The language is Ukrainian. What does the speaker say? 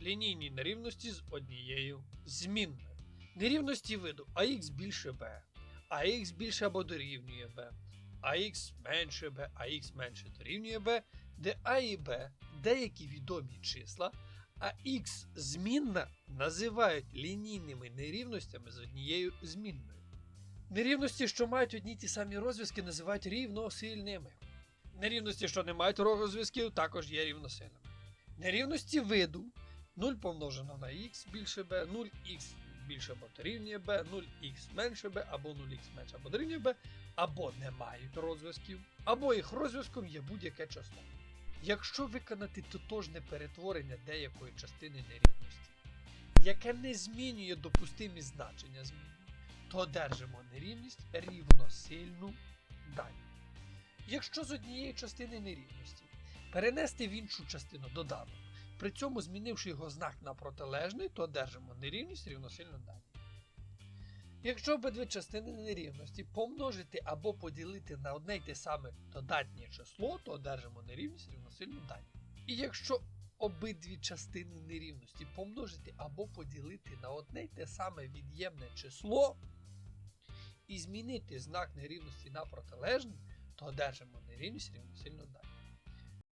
лінійні нерівності з однією змінною. Нерівності виду ax більше b, ax більше або дорівнює b, ax менше b, ax менше дорівнює b, де a і b деякі відомі числа, а x змінна називають лінійними нерівностями з однією змінною. Нерівності, що мають одні ті самі розв'язки, називають рівносильними. Нерівності, що не мають розв'язків, також є рівносильними. Нерівності виду 0 помножено на х більше b, 0х більше або дорівнює b, 0х менше b, або 0х менше або дорівнює b, або не мають розв'язків, або їх розв'язком є будь-яке число. Якщо виконати тотожне перетворення деякої частини нерівності, яке не змінює допустимі значення зміни, то одержимо нерівність рівносильну дані. Якщо з однієї частини нерівності перенести в іншу частину доданок, при цьому змінивши його знак на протилежний, то одержимо нерівність рівносильну дані. Якщо обидві частини нерівності помножити або поділити на одне й те саме додатнє число, то одержимо нерівність рівносильну дані. І якщо обидві частини нерівності помножити або поділити на одне й те саме від'ємне число і змінити знак нерівності на протилежний, то одержимо нерівність рівносильну дані.